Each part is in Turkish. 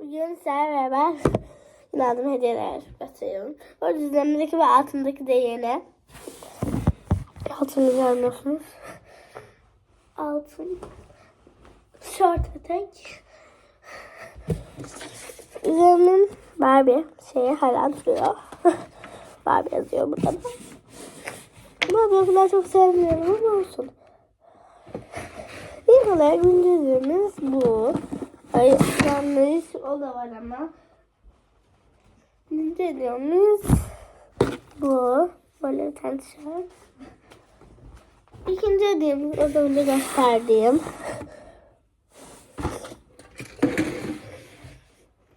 Bugün sizlerle beraber yine aldım hediyeler gösteriyorum. Bu arada üzerimdeki ve altındaki de yeni. Altını görmüyorsunuz. Altın. Short etek. Üzerimin Barbie şeyi hala duruyor. Barbie yazıyor burada da. Barbie o kadar çok sevmiyorum ama olsun. İlk olarak gündüzümüz bu. Ay yanlış o da var ama. İnceliyoruz. Bu. Böyle tişört. İkinci hediyemiz az önce gösterdiğim.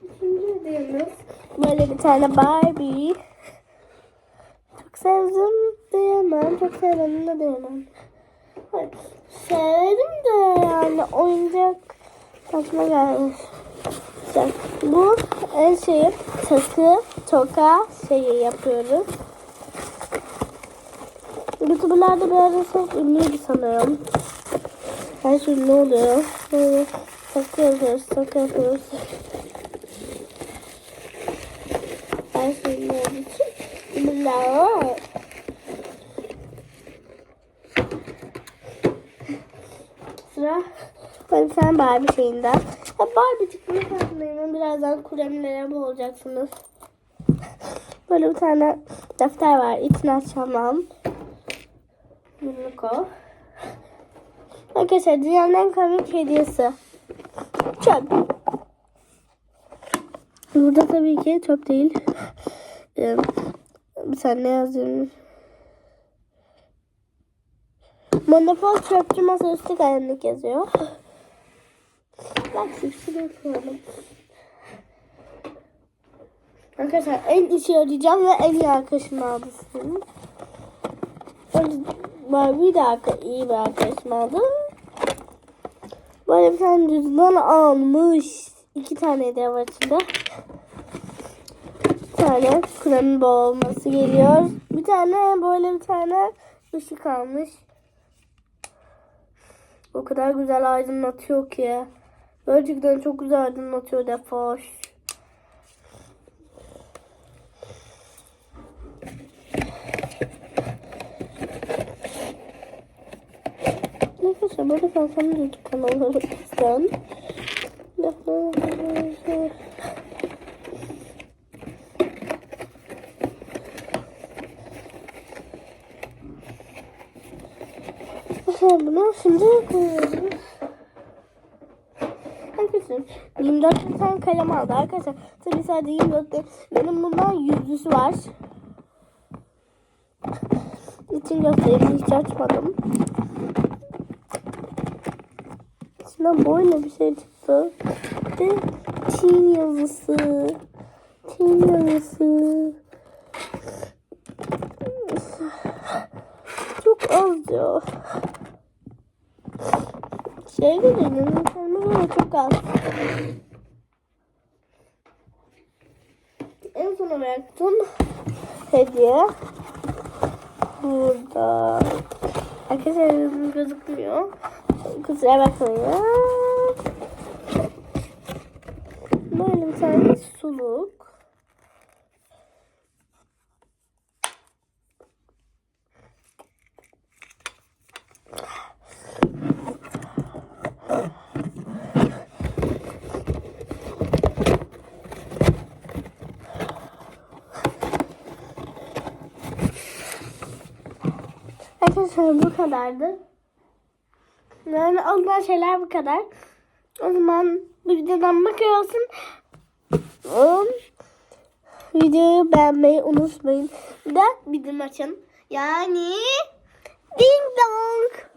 İkinci hediyemiz böyle bir tane Barbie. Çok sevdim diyemem. Çok sevmedim de diyemem. Sevdim de yani oyuncak aklıma gelmiş. Bu el şeyi takı, toka şeyi yapıyoruz. Youtuberlarda bir ara çok ünlüydü sanırım. Her şey ne oluyor? Böyle takı yapıyoruz, takı yapıyoruz. Her şey ne olduğu için var. Sıra bir tane Barbie şeyinden. Ya Barbie çıkmış farkındayım. Birazdan kuremlere boğulacaksınız. Böyle bir tane defter var. İçine açamam. Günlük o. Arkadaşlar dünyanın en komik hediyesi. Çöp. Burada tabii ki çöp değil. Ee, tane ne yazıyorum? Monopol çöpçü masaüstü kalemlik yazıyor. Bak şuraya koyalım. Arkadaşlar en işe yarayacağım ve en iyi arkadaşım aldım. Barbie de arka, iyi bir arkadaşım aldım. Böyle bir tane cüzdan almış. İki tane de var içinde. Bir tane kremi boğulması geliyor. Bir tane böyle bir tane ışık almış. O kadar güzel aydınlatıyor ki. Gerçekten çok güzel aydınlatıyor defoş. Arkadaşlar böyle kalsam da lütfen. Arkadaşlar bunu şimdi koyuyoruz. Arkadaşlar 24 tane kalem aldı arkadaşlar. Tabii sadece 24 değil. Benim bundan yüzlüsü var. İçin göstereyim hiç açmadım. İçinden böyle bir şey çıktı. Ve Çin yazısı. Çin yazısı. Çok az diyor. Şey geliyor, ama çok az. En sona bıraktım hediye. Burada. Arkadaşlar gözükmüyor. Kusura bakmayın. Böyle bir tane suluk. Arkadaşlar bu kadardı. Yani alınan şeyler bu kadar. O zaman bu videodan bakıyorsun. Videoyu beğenmeyi unutmayın. Bir de bildirim açın. Yani ding dong.